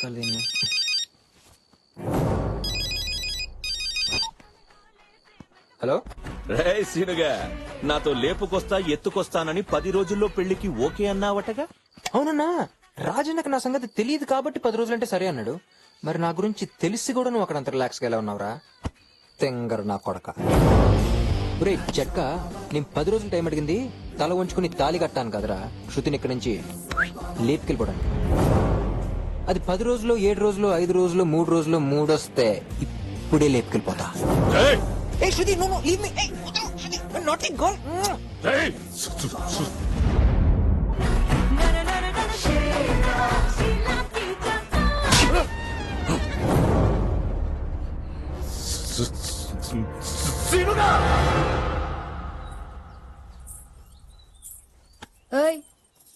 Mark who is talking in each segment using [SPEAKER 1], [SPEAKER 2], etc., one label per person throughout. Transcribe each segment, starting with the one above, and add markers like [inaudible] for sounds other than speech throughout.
[SPEAKER 1] వెతకాలి దీన్ని. హలో?
[SPEAKER 2] రే సీనుగా నాతో లేపుకొస్తా ఎత్తుకొస్తానని పది రోజుల్లో పెళ్ళికి ఓకే అన్నావటగా?
[SPEAKER 1] అవునన్నా రాజన్నకు నా సంగతి తెలియదు కాబట్టి పది రోజులంటే సరే అన్నాడు. మరి నా గురించి తెలిసి కూడా నువ్వు అక్కడ అంత రిలాక్స్గా ఎలా ఉన్నావురా? తెంగర నా కొడక. ఒరే జట్క నేను పది రోజులు టైం అడిగింది తల ఉంచుకుని తాలి కట్టాను కదరా. శృతిని ఇక్కడి నుంచి లేపుకెళ్ళిపోవడానికి. అది పది రోజులు ఏడు రోజులు ఐదు రోజులు మూడు రోజులు మూడొస్తే ఇప్పుడే లేపుకెళ్ళిపోతా.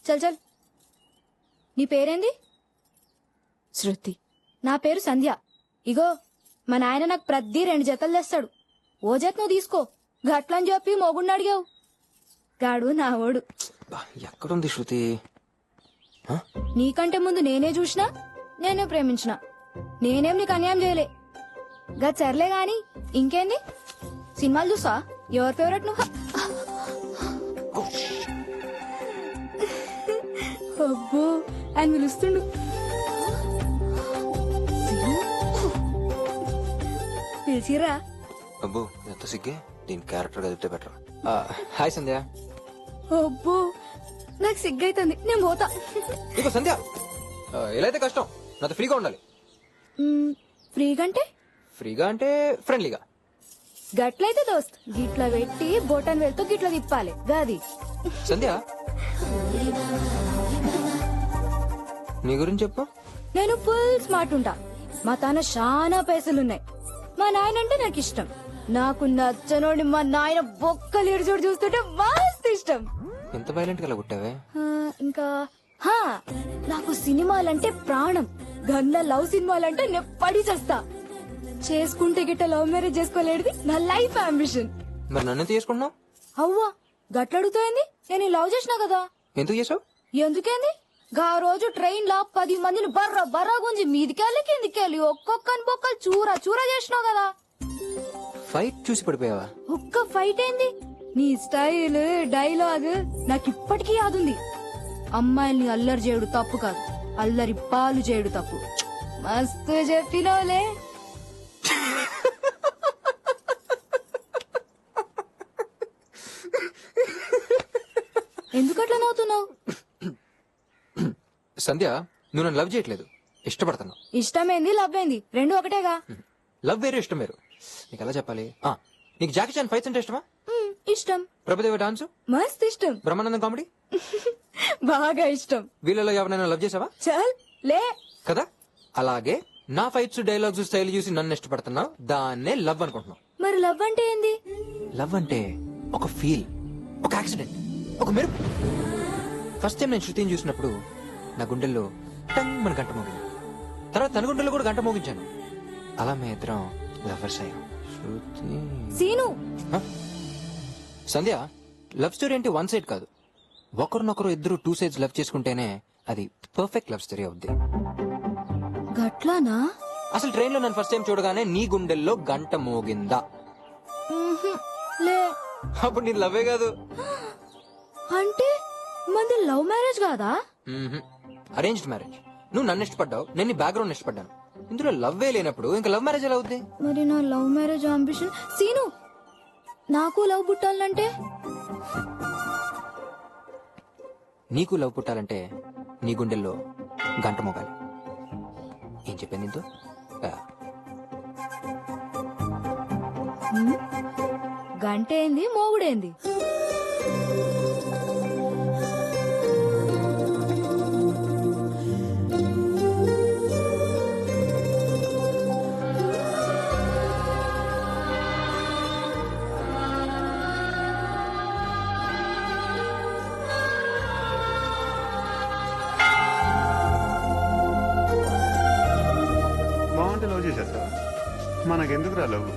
[SPEAKER 3] చల్ చల్. నీ పేరేంది? శృతి. నా పేరు సంధ్య. ఇగో మా నాయన నాకు ప్రతి రెండు జతలు తెస్తాడు. ఓ జత నువ్వు తీసుకో. గట్లని చెప్పి మొగుడిని అడిగావు. గాడు నా ఓడు
[SPEAKER 1] ఎక్కడుంది శృతి?
[SPEAKER 3] నీకంటే ముందు నేనే చూసినా నేనే ప్రేమించిన. నేనేం నీకు అన్యాయం చేయలే. గా సర్లే గాని ఇంకేంది? సినిమాలు చూసా? ఎవరి ఫేవరెట్ నువ్వు? అబ్బో ఆయన పిలుస్తుండు. పిలిచిరా
[SPEAKER 1] అబ్బో ఎంత సిగ్గే? దీని క్యారెక్టర్ కదిపితే బెటర్ హాయ్ సంధ్య.
[SPEAKER 3] అబ్బో నాకు సిగ్గైతుంది. నేను పోతా.
[SPEAKER 1] ఇగో సంధ్య. ఎలా అయితే కష్టం నాతో ఫ్రీగా ఉండాలి.
[SPEAKER 3] మ్, ఫ్రీగంటే
[SPEAKER 1] ఫ్రీగా అంటే ఫ్రెండ్లీగా
[SPEAKER 3] గట్లయితే దోస్త్ గిట్ల పెట్టి బొటన్ వెళ్తూ గిట్ల తిప్పాలి. గది.
[SPEAKER 1] సంధ్య. నీ గురించి చెప్పు.
[SPEAKER 3] నేను ఫుల్ స్మార్ట్ ఉంటా. మా తాన చాలా పైసలున్నాయి. మా నాయన అంటే నాకు ఇష్టం. నాకు నచ్చనోడి మా నాయన బొక్కలు ఎడుచోడు చూస్తుంటే మస్తు ఇష్టం.
[SPEAKER 1] ఎంత వైలెంట్గా కొట్టావే?
[SPEAKER 3] ఇంకా హా నాకు సినిమాలంటే ప్రాణం. గన్న లవ్ సినిమాలంటే నేను పడి చేస్తా. చేసుకుంటే గిట్ట లవ్ మ్యారేజ్ చేసుకోలేడిది నా లైఫ్ అంబిషన్
[SPEAKER 1] మరి నన్ను తీసుకుంటున్నావు
[SPEAKER 3] అవ్వా గట్లడుగుతోంది నేను లవ్ చేసినా కదా.
[SPEAKER 1] ఎందుకు చేసావు?
[SPEAKER 3] ఎందుకేంది? గా రోజు ట్రైన్లో పది మందిని బర్ర బర్ర గుంజి మీదికెళ్ళి కిందికెళ్ళి ఒక్కొక్కని బొక్కలు చూర చూర చేసినావు కదా.
[SPEAKER 1] ఫైట్ చూసి పడిపోయావా?
[SPEAKER 3] ఒక్క ఫైట్ ఏంది? నీ స్టైల్ డైలాగ్ నాకు ఇప్పటికీ యాదుంది. అమ్మాయిల్ని అల్లరి చేయడు తప్పు కాదు. అల్లరి పాలు చేయడు తప్పు. మస్తు చెప్పినోలే. ఎందుకట్లా నవ్వుతున్నావు?
[SPEAKER 1] సంధ్య నువ్వు నన్ను లవ్ చేయట్లేదు. ఇష్టపడుతున్నావు.
[SPEAKER 3] ఇష్టమేంది లవ్వేంది రెండు ఒకటేగా.
[SPEAKER 1] లవ్ వేరే ఇష్టం వేరు. నీకు ఎలా చెప్పాలి? ఆ, నీకు జాకీ చాన్ ఫైట్స్ అంటే ఇష్టమా?
[SPEAKER 3] మ్, ఇష్టం.
[SPEAKER 1] ప్రభుదేవ డాన్స్
[SPEAKER 3] మస్త్ ఇష్టం.
[SPEAKER 1] బ్రహ్మానందం కామెడీ [laughs]
[SPEAKER 3] బాగా ఇష్టం.
[SPEAKER 1] వీళ్ళలో ఎవరైనా లవ్ చేసావా?
[SPEAKER 3] చల్ లే.
[SPEAKER 1] కదా? అలాగే నా ఫైట్స్ డైలాగ్స్ స్టైల్ చూసి నన్ను ఇష్టపడుతున్నావు. దాన్నే లవ్ అనుకుంటున్నావు.
[SPEAKER 3] మరి లవ్ అంటే ఏంది?
[SPEAKER 1] లవ్ అంటే ఒక ఫీల్ ఒక యాక్సిడెంట్ ఒక మెరుపు. ఫస్ట్ టైం నేను శృతిని చూసినప్పుడు నా గుండెల్లో టంగ్ గంట మోగింది. తర్వాత తన గుండెల్లో కూడా గంట మోగించాను. అలా మీ ఇద్దరం లవర్స్ అయ్యాం.
[SPEAKER 3] సీను?
[SPEAKER 1] సంధ్య లవ్ స్టోరీ అంటే వన్ సైడ్ కాదు. ఒకరినొకరు ఇద్దరు టూ సైడ్స్ లవ్ చేసుకుంటేనే అది పర్ఫెక్ట్ లవ్ స్టోరీ అవుద్ది.
[SPEAKER 3] గట్లానా?
[SPEAKER 1] అసలు ట్రైన్లో నన్ను ఫస్ట్ టైం చూడగానే నీ గుండెల్లో గంట మోగిందా.
[SPEAKER 3] లే.
[SPEAKER 1] అప్పుడు నీ లవ్వే కాదు.
[SPEAKER 3] అంటే మంది లవ్ మ్యారేజ్ కాదా?
[SPEAKER 1] అరేంజ్డ్ మ్యారేజ్ నువ్వు నన్ను ఇష్టపడ్డావు నేను నీ బ్యాక్గ్రౌండ్ ఇష్టపడ్డాను. ఇందులో లవ్వే లేనప్పుడు ఇంకా లవ్ మ్యారేజ్ ఎలా అవుద్ది?
[SPEAKER 3] మరి నా లవ్ మ్యారేజ్ అంబిషన్ సీను నాకు లవ్ పుట్టాలంటే?
[SPEAKER 1] నీకు లవ్ పుట్టాలంటే నీ గుండెల్లో గంట మోగాలి. ఏం చెప్పింది
[SPEAKER 3] మ్? గంట ఏంది మోగుడేంది?
[SPEAKER 4] మనకెందుకు రా లవ్?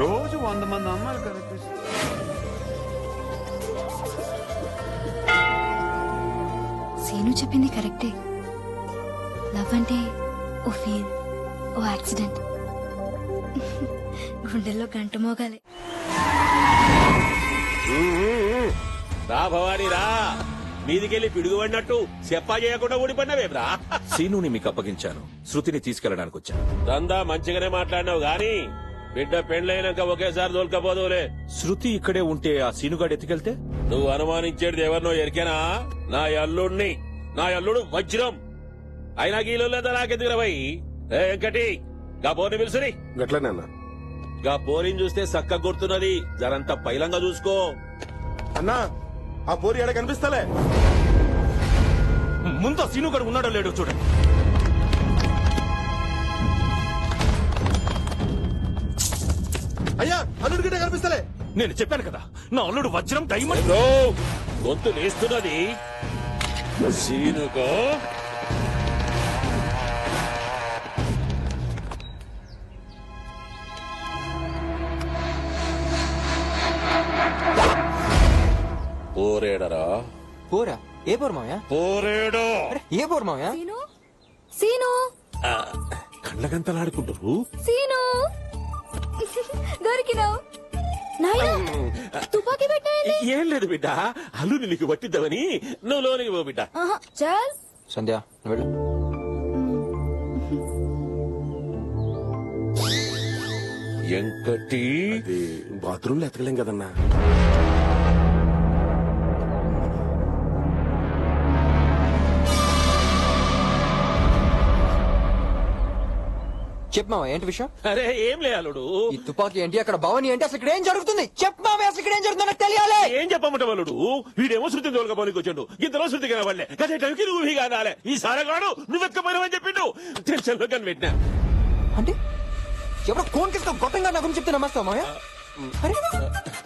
[SPEAKER 4] రోజు వంద మంది అమ్మాయిలు కనిపిస్తారు
[SPEAKER 3] సీను చెప్పింది కరెక్టే. లవ్ అంటే ఓ ఫీల్ ఓ యాక్సిడెంట్. గుండెల్లో గంట మోగాలి.
[SPEAKER 5] రా భవానీ రా. మీదికెళ్ళి పిడుగుపడినట్టు చెప్పా చేయకుండా ఊడిపడినవేమ్రా
[SPEAKER 2] సీనుని మీకు అప్పగించాను. శృతిని తీసుకెళ్ళడానికి వచ్చాను.
[SPEAKER 5] దందా మంచిగానే మాట్లాడినావు గాని బిడ్డ పెండ్లైనాక ఒకేసారి దొరకపోదులే
[SPEAKER 2] శృతి ఇక్కడే ఉంటే ఆ సీనుగాడు ఎత్తుకెళ్తే?
[SPEAKER 5] నువ్వు అనుమానించేది ఎవరినో ఎరికేనా? నా అల్లుడిని నా అల్లుడు వజ్రం. అయినా గీలో లేదా నాకెందుకు రవై వెంకటి గా పోని పిలుసుని.
[SPEAKER 6] గట్లనేనా
[SPEAKER 5] గా పోరిని చూస్తే సక్క గుర్తున్నది. జరంత పైలంగా చూసుకో.
[SPEAKER 6] అన్నా ఆ పోరి ఎడ కనిపిస్తలే.
[SPEAKER 2] ముందు ఆ ఉన్నాడో లేడో చూడండి
[SPEAKER 6] అయ్యా అల్లుడి గిట్ట కనిపిస్తలే.
[SPEAKER 2] నేను చెప్పాను కదా నా అల్లుడు వజ్రం డైమండ్.
[SPEAKER 5] గొంతు లేస్తున్నది. సీనుకో. పోరేడరా?
[SPEAKER 1] పోరా? ఏ పోరు మావయ్య?
[SPEAKER 5] పోరేడో!
[SPEAKER 1] అరే ఏ పోరు మావయ్య?
[SPEAKER 3] సీను? సీను?
[SPEAKER 5] కళ్ళగంతలాడుకుంటారు
[SPEAKER 3] సీను? దొరికినావు. నాయనా తుపాకీ
[SPEAKER 5] ఏం లేదు బిడ్డ. అల్లుని నీకు పట్టిద్దామని నువ్వు లోనికి పో బిడ్డ.
[SPEAKER 3] చల్.
[SPEAKER 1] సంధ్య నువ్వు వెళ్ళు.
[SPEAKER 5] ఎంకటి
[SPEAKER 6] బాత్రూమ్లో ఎతకలేం కదన్నా?
[SPEAKER 1] చెప్పు మావయ్య ఏంటి విషయం?
[SPEAKER 5] అరే ఏం లే అల్లుడు.
[SPEAKER 1] ఈ తుపాకీ ఏంటి? అక్కడ భవని ఏంటి అసలు ఇక్కడ ఏం జరుగుతుంది? చెప్పు మావయ్య అసలు ఇక్కడ ఏం జరుగుతుందో నాకు తెలియాలి.
[SPEAKER 5] ఏం చెప్పమంటావు అల్లుడు? వీడేమో శృతి తోలుకపోనికి వచ్చాడు. ఇంతలో శృతి కనబడలే. గదే టైంకి నువ్వు హీ కానాలే. ఈ సారగాడు నువ్వు ఎక్కపోయినావని చెప్పిండు. టెన్షన్లో కనిపెట్టినా
[SPEAKER 1] అంటే ఎవరో కోన్ కిస్తా గొప్పంగా నా గురించి చెప్తే నమ్మస్తావు మావయ్య? అరే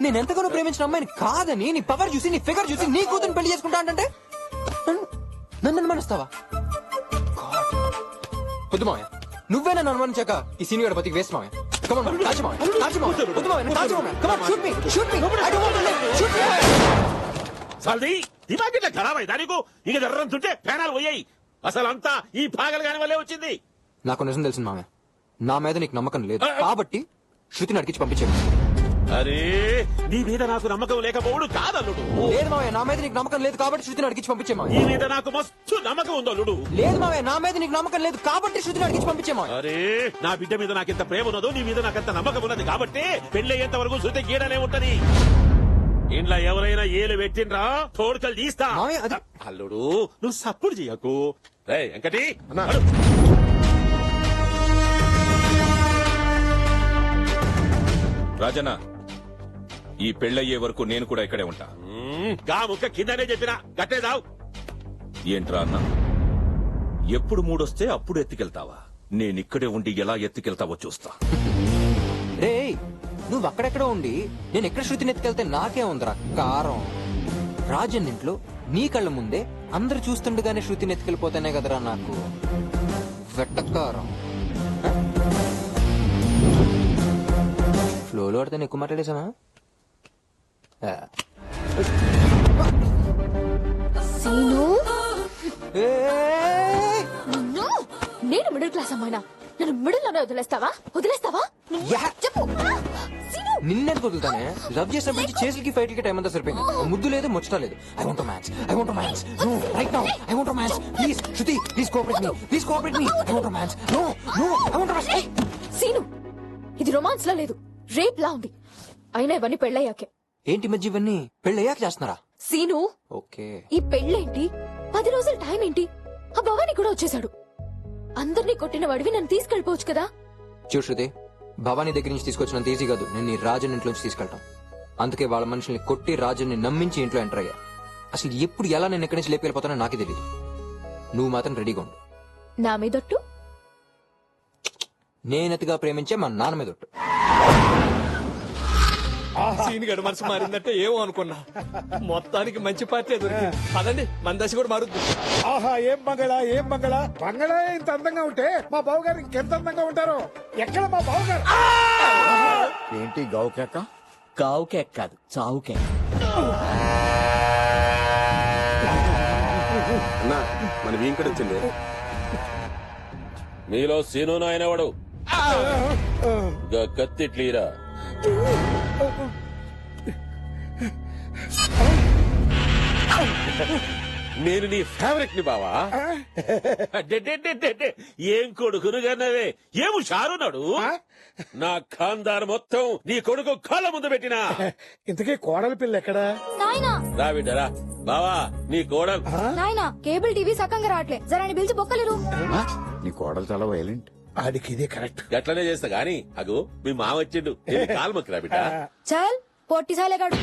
[SPEAKER 1] నేను ఎంతగానో ప్రేమించిన అమ్మాయిని కాదని నీ పవర్ చూసి నీ ఫిగర్ చూసి నీ కూతురు పెళ్ళి చేసుకుంటా అంటే నన్ను అనుమానిస్తావా వద్దు మావయ్య. నువ్వే నన్ను అనుమానించాక ఈ సీనియర్ బతికి వేస్ట్ మావయ్య Come on, మావయ్య, కాల్చు మావయ్య. వద్దు మావయ్య, నన్ను కాల్చు మావయ్య. Come on, shoot me, shoot me. I don't want to live. Shoot me, మావయ్య.
[SPEAKER 5] సాల్ది దిమాగ్ ఇట్లా ఖరాబ్ నీకు ఇక జర్రంతుంటే పేనాలు పోయాయి అసలు అంతా ఈ పాగలు కాని వల్లే వచ్చింది
[SPEAKER 1] నాకు నిజం తెలిసింది మామయ్య నా మీద నీకు నమ్మకం లేదు కాబట్టి శృతిని అడిగించి పంపించాను
[SPEAKER 5] అరే నీ మీద నాకు నమ్మకం లేకపోవడు కాదల్లుడు.
[SPEAKER 1] లేదు మామయ్య నా మీద నీకు నమ్మకం లేదు కాబట్టి శృతిని అడిగించి పంపించే
[SPEAKER 5] నీ మీద నాకు మస్తు నమ్మకం ఉంది అల్లుడు.
[SPEAKER 1] లేదు మామయ్య నా మీద నీకు నమ్మకం లేదు కాబట్టి శృతిని అడిగించి పంపించే మామయ్య
[SPEAKER 5] అరే నా బిడ్డ మీద నాకెంత ప్రేమ ఉన్నదో నీ మీద నాకెంత నమ్మకం ఉన్నది కాబట్టి పెళ్ళయ్యేంత వరకు శృతి గీడనే ఉంటది. ఇంట్లో ఎవరైనా ఏలు పెట్టిండ్రా తోడుకలు తీస్తా.
[SPEAKER 1] అది-
[SPEAKER 5] అల్లుడు నువ్వు సప్పుడు చెయ్యకు రే వెంకటి
[SPEAKER 6] అన్నా.
[SPEAKER 5] అడు.
[SPEAKER 2] రాజన్న ఈ పెళ్ళయ్యే వరకు నేను కూడా ఇక్కడే ఉంటా.
[SPEAKER 5] గా ముక్క కిందనే చెప్పినా కట్టేదావు
[SPEAKER 2] ఏంట్రా అన్న? ఎప్పుడు మూడొస్తే అప్పుడు ఎత్తుకెళ్తావా? నేనిక్కడే ఉండి ఎలా ఎత్తుకెళ్తావో చూస్తా.
[SPEAKER 1] రే నువ్వు అక్కడెక్కడో ఉండి నేను ఎక్కడ శృతిని ఎత్తుకెళ్తే నాకే ఉందిరా? కారం. రాజన్ ఇంట్లో నీ కళ్ళ ముందే అందరు చూస్తుండగానే శృతిని ఎత్తుకెళ్ళిపోతానే కదరా నాకు. వెట్టకారం ఫ్లోలో ఆడితే ఎక్కువ మాట్లాడేసానా ఆ.
[SPEAKER 3] సీను?
[SPEAKER 1] ఏయ్!
[SPEAKER 3] నిన్ను? నేను మిడిల్ క్లాస్ అమ్మాయినా? నన్ను మిడిల్లోనే వదిలేస్తావా? వదిలేస్తావా? నువ్వు
[SPEAKER 1] యా!
[SPEAKER 3] చెప్పు. సీను.
[SPEAKER 1] నిన్నెందుకు వదులుతానే? లవ్ చేసినప్పటి నుంచి చేతులకి ఫైట్లకి టైం అంతా సరిపోయింది. ముద్దు లేదు ముచ్చట లేదు. I want match I want match no right now I want match please Shruti please cooperate me please cooperate me I want match no no I want match
[SPEAKER 3] Seenu. ఇది రొమాన్స్ లా లేదు. Rape లా ఉంది. అయినా ఇవన్నీ పెళ్ళయ్యాకే.
[SPEAKER 1] ఏంటి మధ్య ఇవన్నీ? పెళ్ళి అయ్యాక చేస్తున్నారా?
[SPEAKER 3] సీను
[SPEAKER 1] ఓకే.
[SPEAKER 3] ఈ పెళ్ళేంటి? పది రోజుల టైం ఏంటి? ఆ భవాని కూడా వచ్చేసాడు అందరినీ కొట్టిన వాడివి నన్ను తీసుకెళ్ళిపోవచ్చు కదా?
[SPEAKER 1] చూడు శృతి భవానీ దగ్గర నుంచి తీసుకొచ్చినంత ఈజీ కాదు. నేను నీ రాజన్ ఇంట్లో నుంచి తీసుకెళ్తాం అందుకే వాళ్ళ మనుషుల్ని కొట్టి రాజుని నమ్మించి ఇంట్లో ఎంటర్ అయ్యా. అసలు ఎప్పుడు ఎలా నేను ఎక్కడి నుంచి లేపి నాకే తెలియదు నువ్వు మాత్రం రెడీగా ఉండు.
[SPEAKER 3] నా మీదొట్టు?
[SPEAKER 1] నేనతిగా ప్రేమించే మా నాన్న మీద ఒట్టు.
[SPEAKER 7] సీన్ గడు మనసు మారిందంటే ఏమో అనుకున్నా. మొత్తానికి మంచి పార్టీ దొరికింది. పదండి మన దశ కూడా మారుద్ది.
[SPEAKER 8] ఆహా ఏం బంగళ ఏం బంగళ? బంగళ ఇంత అందంగా ఉంటే మా బావగారు ఇంకెంత అందంగా ఉంటారో? ఎక్కడ మా బావగారు?
[SPEAKER 9] ఏంటి గావు కేక?
[SPEAKER 7] కావు కేక్ కాదు చావు కేక్.
[SPEAKER 6] అన్నా మన వీంకడ వచ్చింది.
[SPEAKER 5] మీలో సీను నాయనవాడు. గా కత్తిట్లీరా నేను నీ ఫేవరెట్ని బావా. ఏం కొడుకును గన్నవే ఏము షారున్నాడు నా ఖాందార్ మొత్తం నీ కొడుకు కాళ్ళ ముందు పెట్టినా.
[SPEAKER 8] ఇంతకీ కోడల పిల్ల ఎక్కడా?
[SPEAKER 3] నాయనా.
[SPEAKER 5] రా బిడ్డరా. బావా నీ కోడలు.
[SPEAKER 3] నాయనా కేబుల్ టీవీ సక్కంగా రావట్లే. జరాని పిలిచి బొక్కలేరు.
[SPEAKER 9] నీ కోడలు చాలా వైలెంట్
[SPEAKER 8] ఆడికి ఇదే కరెక్ట్.
[SPEAKER 5] గట్లనే చేస్తా గాని అగు మీ మామ వచ్చిండు. వెళ్ళి కాలు మొక్కిరా బిడ్డ?
[SPEAKER 3] చల్ పొట్టి సాలేగాడు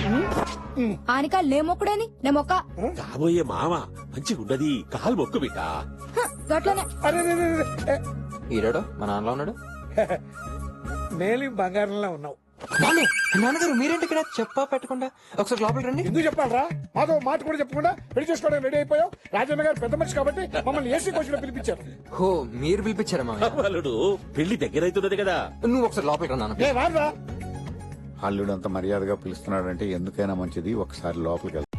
[SPEAKER 3] ఆనికా లే మొక్కుడేని నే మొక్క.
[SPEAKER 5] కాబోయే మామ మంచిగుండది కాలు మొక్కు బిడ్డ.
[SPEAKER 3] గట్లనే.
[SPEAKER 1] ఈరాడు? మా నాన్నలో ఉన్నాడు? [laughs]
[SPEAKER 8] మేలి బంగారంలో ఉన్నావు.
[SPEAKER 1] నాన్నే, నాన్నగారు మీరేంటి ఇక్కడ? చెప్పా పెట్టకుండా. ఒకసారి లోపలికి రండి.
[SPEAKER 8] ఎందుకు చెప్పాలరా? మాతో మాట కూడా చెప్పకుండా పెళ్ళి చేసుకోవడానికి రెడీ అయిపోయావు. రాజన్న గారు పెద్ద మనిషి కాబట్టి మమ్మల్ని ఏసీ కోచ్లో పిలిపించారు.
[SPEAKER 1] హో మీరు పిలిపించారా మామయ్య?
[SPEAKER 5] అల్లుడు పెళ్ళి దగ్గర అవుతున్నది కదా.
[SPEAKER 1] నువ్వు ఒకసారి లోపలికి రా నాన్న
[SPEAKER 8] ఏ రారా
[SPEAKER 9] అల్లుడు అంత మర్యాదగా పిలుస్తున్నాడంటే ఎందుకైనా మంచిది. ఒకసారి లోపలికి వెళ్దాం.